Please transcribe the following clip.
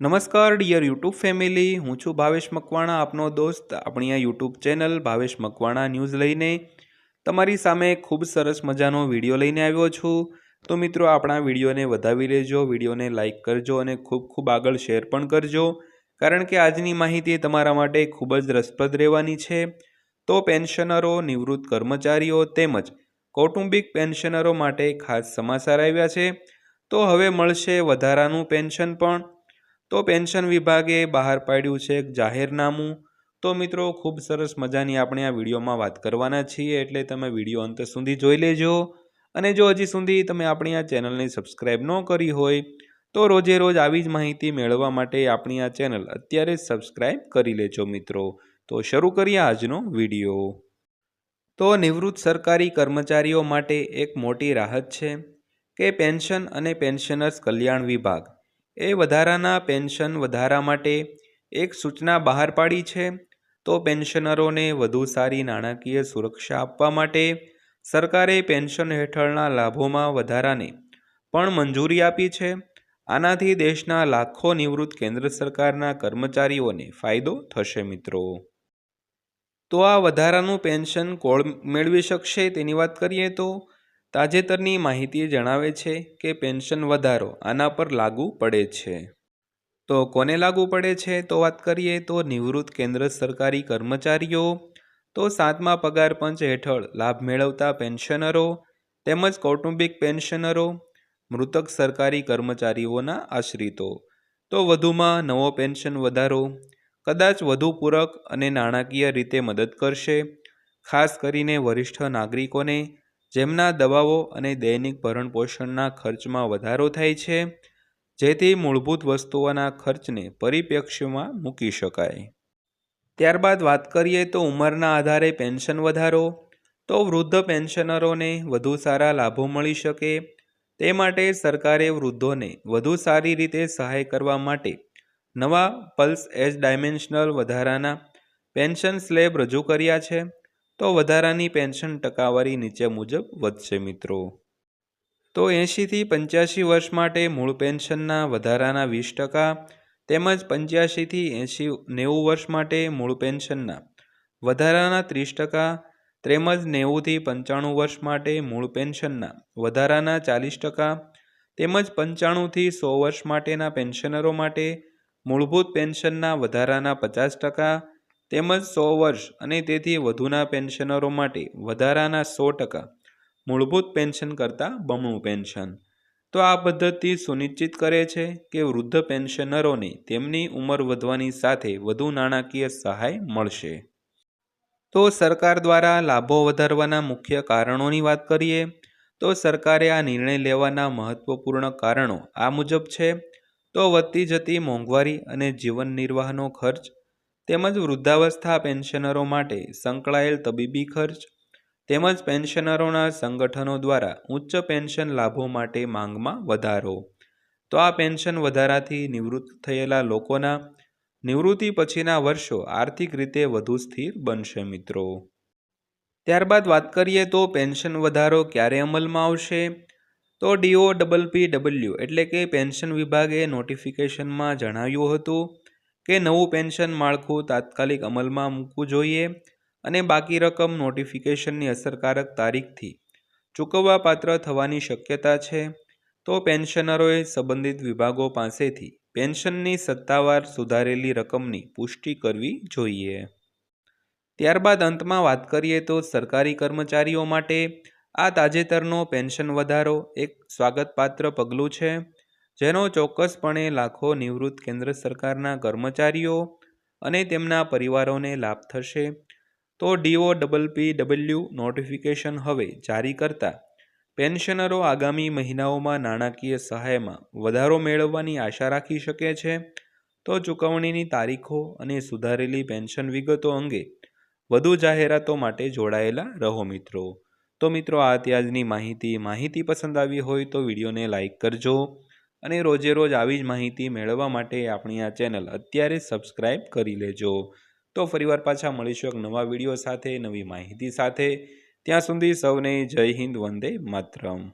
નમસ્કાર dear YouTube family હું છું ભાવેશ મકવાણા, આપનો દોસ્ત. આપણી આ YouTube channel Bhavesh Makwana news લઈને તમારી સામે ખૂબ સરસ મજાનો વીડિયો લઈને આવ્યો છું. તો મિત્રો, આપણા વિડીયોને વધાવી લેજો, વિડીયોને લાઇક કરજો અને ખૂબ ખૂબ આગળ શેર પણ કરજો. કારણ કે આજની માહિતી તમારા માટે ખૂબ જ રસપ્રદ રહેવાની છે. તો પેન્શનરો નિવૃત્ત કર્મચારીઓ તેમજ કૌટુંબિક પેન્શનરો માટે ખાસ સમાચાર આવ્યા છે. તો હવે મળશે વધારાનું પેન્શન પણ. તો પેન્શન વિભાગે બહાર પાડ્યું છે એક જાહેરનામું. તો મિત્રો, ખૂબ સરસ મજાની આપણે આ વિડીયોમાં વાત કરવાના છીએ, એટલે તમે વીડિયો અંત સુધી જોઈ લેજો. અને જો હજી સુધી તમે આપણી આ ચેનલને સબસ્ક્રાઈબ ન કરી હોય, તો રોજે રોજ આવી જ માહિતી મેળવવા માટે આપણી આ ચેનલ અત્યારે સબસ્ક્રાઈબ કરી લેજો મિત્રો. તો શરૂ કરીએ આજનો વીડિયો. તો નિવૃત્ત સરકારી કર્મચારીઓ માટે એક મોટી રાહત છે કે પેન્શન અને પેન્શનર્સ કલ્યાણ વિભાગ એ વધારાના પેન્શન વધારા માટે એક સૂચના બહાર પાડી છે. તો પેન્શનરોને વધુ સારી નાણાકીય સુરક્ષા આપવા માટે સરકારે પેન્શન હેઠળના લાભોમાં વધારાને પણ મંજૂરી આપી છે. આનાથી દેશના લાખો નિવૃત્ત કેન્દ્ર સરકારના કર્મચારીઓને ફાયદો થશે મિત્રો. તો આ વધારાનું પેન્શન કોણ મેળવી શકશે તેની વાત કરીએ તો તાજેતરની માહિતી જણાવે છે કે પેન્શન વધારો આના પર લાગુ પડે છે. તો કોને લાગુ પડે છે તો વાત કરીએ તો નિવૃત્ત કેન્દ્ર સરકારી કર્મચારીઓ. તો સાતમા પગાર પંચ હેઠળ લાભ મેળવતા પેન્શનરો તેમજ કૌટુંબિક પેન્શનરો, મૃતક સરકારી કર્મચારીઓના આશ્રિતો. તો વધુમાં નવો પેન્શન વધારો કદાચ વધુ પૂરક અને નાણાકીય રીતે મદદ કરશે, ખાસ કરીને વરિષ્ઠ નાગરિકોને જેમના દવાઓ અને દૈનિક ભરણપોષણના ખર્ચમાં વધારો થાય છે, જેથી મૂળભૂત વસ્તુઓના ખર્ચને પરિપ્રેક્ષ્યમાં મૂકી શકાય. ત્યારબાદ વાત કરીએ તો ઉંમરના આધારે પેન્શન વધારો, તો વૃદ્ધ પેન્શનરોને વધુ સારા લાભો મળી શકે, તે માટે સરકારે વૃદ્ધોને વધુ સારી રીતે સહાય કરવા માટે નવા પલ્સ એજ ડાયમેન્શનલ વધારાના પેન્શન સ્લેબ રજૂ કર્યા છે. તો વધારાની પેન્શન ટકાવારી નીચે મુજબ વધશે મિત્રો. તો એંશીથી પંચ્યાસી વર્ષ માટે મૂળ પેન્શનના વધારાના વીસ ટકા તેમજ પંચ્યાસીથી એંશી, નેવું વર્ષ માટે મૂળ પેન્શનના વધારાના ત્રીસ ટકા તેમજ નેવુંથી પંચાણું વર્ષ માટે મૂળ પેન્શનના વધારાના ચાલીસ ટકા તેમજ પંચાણુંથી સો વર્ષ માટેના પેન્શનરો માટે મૂળભૂત પેન્શનના વધારાના પચાસ ટકા તેમજ સો વર્ષ અને તેથી વધુના પેન્શનરો માટે વધારાના સો ટકા મૂળભૂત પેન્શન કરતાં બમણું પેન્શન. તો આ પદ્ધતિ સુનિશ્ચિત કરે છે કે વૃદ્ધ પેન્શનરોને તેમની ઉંમર વધવાની સાથે વધુ નાણાકીય સહાય મળશે. તો સરકાર દ્વારા લાભો વધારવાના મુખ્ય કારણોની વાત કરીએ, તો સરકારે આ નિર્ણય લેવાના મહત્વપૂર્ણ કારણો આ મુજબ છે. તો વધતી જતી મોંઘવારી અને જીવન નિર્વાહનો ખર્ચ તેમજ વૃદ્ધાવસ્થા પેન્શનરો માટે સંકળાયેલ તબીબી ખર્ચ તેમજ પેન્શનરોના સંગઠનો દ્વારા ઉચ્ચ પેન્શન લાભો માટે માંગમાં વધારો. તો આ પેન્શન વધારાથી નિવૃત્ત થયેલા લોકોના નિવૃત્તિ પછીના વર્ષો આર્થિક રીતે વધુ સ્થિર બનશે મિત્રો. ત્યારબાદ વાત કરીએ તો પેન્શન વધારો ક્યારે અમલમાં આવશે? તો ડીઓ ડબલ પી ડબલ્યુ એટલે કે પેન્શન વિભાગે નોટિફિકેશનમાં જણાવ્યું હતું કે નવું પેન્શન માળખું તાત્કાલિક અમલમાં મૂકવું જોઈએ અને બાકી રકમ નોટિફિકેશનની અસરકારક તારીખથી ચૂકવવાપાત્ર થવાની શક્યતા છે, તો પેન્શનરોએ સંબંધિત વિભાગો પાસેથી પેન્શનની સત્તાવાર સુધારેલી રકમની પુષ્ટિ કરવી જોઈએ. ત્યારબાદ અંતમાં વાત કરીએ તો સરકારી કર્મચારીઓ માટે આ તાજેતરનો પેન્શન વધારો એક સ્વાગતપાત્ર પગલું છે. જેનો ચોક્કસપણે લાખો નિવૃત્ત કેન્દ્ર સરકારના કર્મચારીઓ અને તેમના પરિવારોને લાભ થશે. તો D O double P W notification હવે જારી કરતા પેન્શનરો આગામી મહિનાઓમાં નાણાકીય સહાયમાં વધારો મેળવવાની આશા રાખી શકે છે. તો ચૂકવણીની તારીખો અને સુધારેલી પેન્શન વિગતો અંગે વધુ જાહેરાતો માટે જોડાયેલા રહો મિત્રો. તો મિત્રો, આ ત્યાજની માહિતી. માહિતી પસંદ આવી હોય તો વિડીયોને લાઇક કરજો. અને રોજે રોજ આવી જ માહિતી મેળવવા માટે આપણી આ ચેનલ અત્યારે સબસ્ક્રાઈબ કરી લેજો. તો ફરીવાર પાછા મળીશું એક નવા વીડિયો સાથે, નવી માહિતી સાથે. ત્યાં સુધી સૌને જય હિન્દ, વંદે માતરમ.